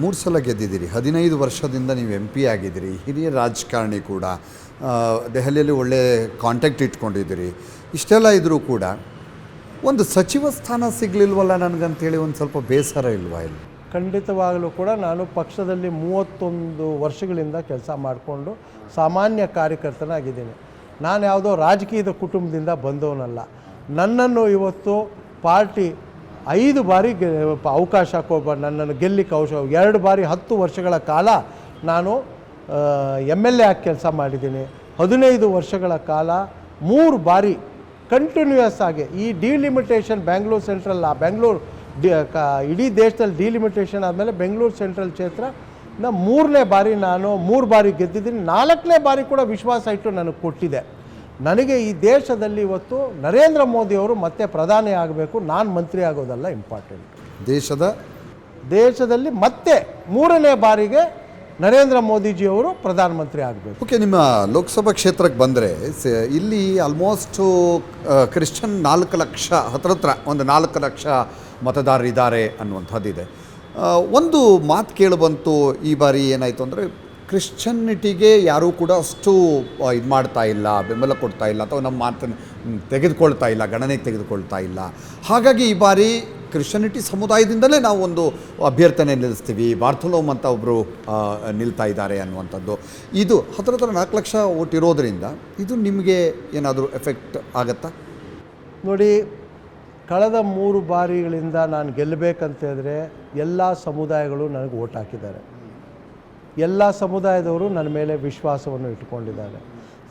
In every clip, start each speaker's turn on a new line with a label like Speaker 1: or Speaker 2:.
Speaker 1: ಮೂರು ಸಲ ಗೆದ್ದಿದ್ದೀರಿ. ಹದಿನೈದು ವರ್ಷದಿಂದ ನೀವು ಎಂ ಪಿ ಆಗಿದ್ದೀರಿ. ಹಿರಿಯ ರಾಜಕಾರಣಿ ಕೂಡ. ದೆಹಲಿಯಲ್ಲಿ ಒಳ್ಳೆ ಕಾಂಟ್ಯಾಕ್ಟ್ ಇಟ್ಕೊಂಡಿದ್ದೀರಿ. ಇಷ್ಟೆಲ್ಲ ಇದ್ದರೂ ಕೂಡ ಒಂದು ಸಚಿವ ಸ್ಥಾನ ಸಿಗಲಿಲ್ವಲ್ಲ ನನಗಂತೇಳಿ ಒಂದು ಸ್ವಲ್ಪ ಬೇಸರ ಇಲ್ವಾ ಇಲ್ಲಿ?
Speaker 2: ಖಂಡಿತವಾಗಲೂ ಕೂಡ ನಾನು ಪಕ್ಷದಲ್ಲಿ ಮೂವತ್ತೊಂದು ವರ್ಷಗಳಿಂದ ಕೆಲಸ ಮಾಡಿಕೊಂಡು ಸಾಮಾನ್ಯ ಕಾರ್ಯಕರ್ತನಾಗಿದ್ದೀನಿ. ನಾನು ಯಾವುದೋ ರಾಜಕೀಯದ ಕುಟುಂಬದಿಂದ ಬಂದವನಲ್ಲ. ನನ್ನನ್ನು ಇವತ್ತು ಪಾರ್ಟಿ ಐದು ಬಾರಿ ಅವಕಾಶ ಕೊಬ್ಬ ನನ್ನನ್ನು ಗೆಲ್ಲಿಕ್ಕೆ ಅವಶ್ಯ ಎರಡು ಬಾರಿ ಹತ್ತು ವರ್ಷಗಳ ಕಾಲ ನಾನು ಎಂ ಎಲ್ ಎ ಆಗಿ ಕೆಲಸ ಮಾಡಿದ್ದೀನಿ. ಹದಿನೈದು ವರ್ಷಗಳ ಕಾಲ ಮೂರು ಬಾರಿ ಕಂಟಿನ್ಯೂಯಸ್ ಆಗಿ ಈ ಡಿಲಿಮಿಟೇಷನ್ ಬ್ಯಾಂಗ್ಳೂರು ಸೆಂಟ್ರಲ್ ಆ ಬೆಂಗಳೂರು ಡಿ ಕ ಇಡೀ ದೇಶದಲ್ಲಿ ಡಿಲಿಮಿಟೇಷನ್ ಆದಮೇಲೆ ಬೆಂಗಳೂರು ಸೆಂಟ್ರಲ್ ಕ್ಷೇತ್ರ ಮೂರನೇ ಬಾರಿ ನಾನು ಮೂರು ಬಾರಿ ಗೆದ್ದಿದ್ದೀನಿ. ನಾಲ್ಕನೇ ಬಾರಿ ಕೂಡ ವಿಶ್ವಾಸ ಇಟ್ಟು ನನಗೆ ಕೊಟ್ಟಿದೆ. ನನಗೆ ಈ ದೇಶದಲ್ಲಿ ಇವತ್ತು ನರೇಂದ್ರ ಮೋದಿಯವರು ಮತ್ತೆ ಪ್ರಧಾನಿ ಆಗಬೇಕು ನಾನು ಮಂತ್ರಿ ಆಗೋದಲ್ಲ ಇಂಪಾರ್ಟೆಂಟ್
Speaker 1: ದೇಶದ?
Speaker 2: ದೇಶದಲ್ಲಿ ಮತ್ತೆ ಮೂರನೇ ಬಾರಿಗೆ ನರೇಂದ್ರ ಮೋದಿಜಿಯವರು ಪ್ರಧಾನಮಂತ್ರಿ ಆಗಬೇಕು.
Speaker 1: ಓಕೆ ನಿಮ್ಮ ಲೋಕಸಭಾ ಕ್ಷೇತ್ರಕ್ಕೆ ಬಂದರೆ ಇಲ್ಲಿ ಆಲ್ಮೋಸ್ಟು ಕ್ರಿಶ್ಚಿಯನ್ ನಾಲ್ಕು ಲಕ್ಷ ಹತ್ರ ಹತ್ರ ಒಂದು ನಾಲ್ಕು ಲಕ್ಷ ಮತದಾರರಿದ್ದಾರೆ ಅನ್ನುವಂಥದ್ದಿದೆ. ಒಂದು ಮಾತು ಕೇಳಬಂತು ಈ ಬಾರಿ ಏನಾಯಿತು ಅಂದರೆ ಕ್ರಿಶ್ಚಿಯನ್ನಿಟಿಗೆ ಯಾರೂ ಕೂಡ ಅಷ್ಟು ಇದು ಮಾಡ್ತಾ ಇಲ್ಲ, ಬೆಂಬಲ ಕೊಡ್ತಾ ಇಲ್ಲ, ಅಥವಾ ನಮ್ಮ ಮಾತನ್ನು ತೆಗೆದುಕೊಳ್ತಾ ಇಲ್ಲ, ಗಣನೆಗೆ ತೆಗೆದುಕೊಳ್ತಾ ಇಲ್ಲ. ಹಾಗಾಗಿ ಈ ಬಾರಿ ಕ್ರಿಶ್ಚಿಯನಿಟಿ ಸಮುದಾಯದಿಂದಲೇ ನಾವು ಒಂದು ಅಭ್ಯರ್ಥನೆ ನಿಲ್ಲಿಸ್ತೀವಿ. ಬಾರ್ಥಲೋಮ್ ಅಂತ ಒಬ್ಬರು ನಿಲ್ತಾ ಇದ್ದಾರೆ ಅನ್ನುವಂಥದ್ದು. ಇದು ಹತ್ರ ಹತ್ರ ನಾಲ್ಕು ಲಕ್ಷ ಓಟ್ ಇರೋದರಿಂದ ಇದು ನಿಮಗೆ ಏನಾದರೂ ಎಫೆಕ್ಟ್ ಆಗತ್ತಾ?
Speaker 2: ನೋಡಿ, ಕಳೆದ ಮೂರು ಬಾರಿಗಳಿಂದ ನಾನು ಗೆಲ್ಲಬೇಕಂತ ಹೇಳಿದ್ರೆ ಎಲ್ಲ ಸಮುದಾಯಗಳು ನನಗೆ ಓಟ್ ಹಾಕಿದ್ದಾರೆ. ಎಲ್ಲ ಸಮುದಾಯದವರು ನನ್ನ ಮೇಲೆ ವಿಶ್ವಾಸವನ್ನು ಇಟ್ಕೊಂಡಿದ್ದಾರೆ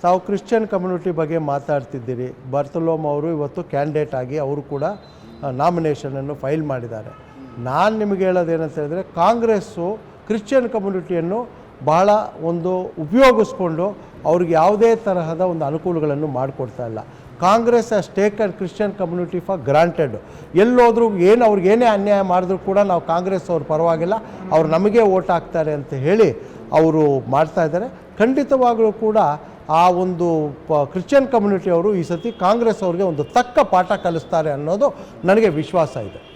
Speaker 2: ತಾವು ಕ್ರಿಶ್ಚಿಯನ್ ಕಮ್ಯುನಿಟಿ ಬಗ್ಗೆ ಮಾತಾಡ್ತಿದ್ದೀರಿ. ಬರ್ತಲೋಮ್ ಅವರು ಇವತ್ತು ಕ್ಯಾಂಡಿಡೇಟ್ ಆಗಿ ಅವರು ಕೂಡ ನಾಮಿನೇಷನನ್ನು ಫೈಲ್ ಮಾಡಿದ್ದಾರೆ. ನಾನು ನಿಮಗೆ ಹೇಳೋದೇನಂತ ಹೇಳಿದ್ರೆ, ಕಾಂಗ್ರೆಸ್ಸು ಕ್ರಿಶ್ಚಿಯನ್ ಕಮ್ಯುನಿಟಿಯನ್ನು ಬಹಳ ಒಂದು ಉಪಯೋಗಿಸ್ಕೊಂಡು ಅವ್ರಿಗೆ ಯಾವುದೇ ತರಹದ ಒಂದು ಅನುಕೂಲಗಳನ್ನು ಮಾಡಿಕೊಡ್ತಾ ಇಲ್ಲ. Congress has taken Christian community for granted. ಎಲ್ಲೋದ್ರೂ ಏನು ಅವ್ರಿಗೆ ಏನೇ ಅನ್ಯಾಯ ಮಾಡಿದ್ರು ಕೂಡ ನಾವು ಕಾಂಗ್ರೆಸ್ ಅವ್ರ ಪರವಾಗಿಲ್ಲ. ಅವ್ರು ನಮಗೆ ಓಟ್ ಹಾಕ್ತಾರೆ ಅಂತ ಹೇಳಿ ಅವರು ಮಾಡ್ತಾ ಇದ್ದಾರೆ. ಖಂಡಿತವಾಗಲೂ ಕೂಡ ಆ ಒಂದು ಪ ಕ್ರಿಶ್ಚಿಯನ್ ಕಮ್ಯುನಿಟಿ ಅವರು ಈ ಸತಿ ಕಾಂಗ್ರೆಸ್ ಅವ್ರಿಗೆ ಒಂದು ತಕ್ಕ ಪಾಠ ಕಲಿಸ್ತಾರೆ ಅನ್ನೋದು ನನಗೆ ವಿಶ್ವಾಸ ಇದೆ.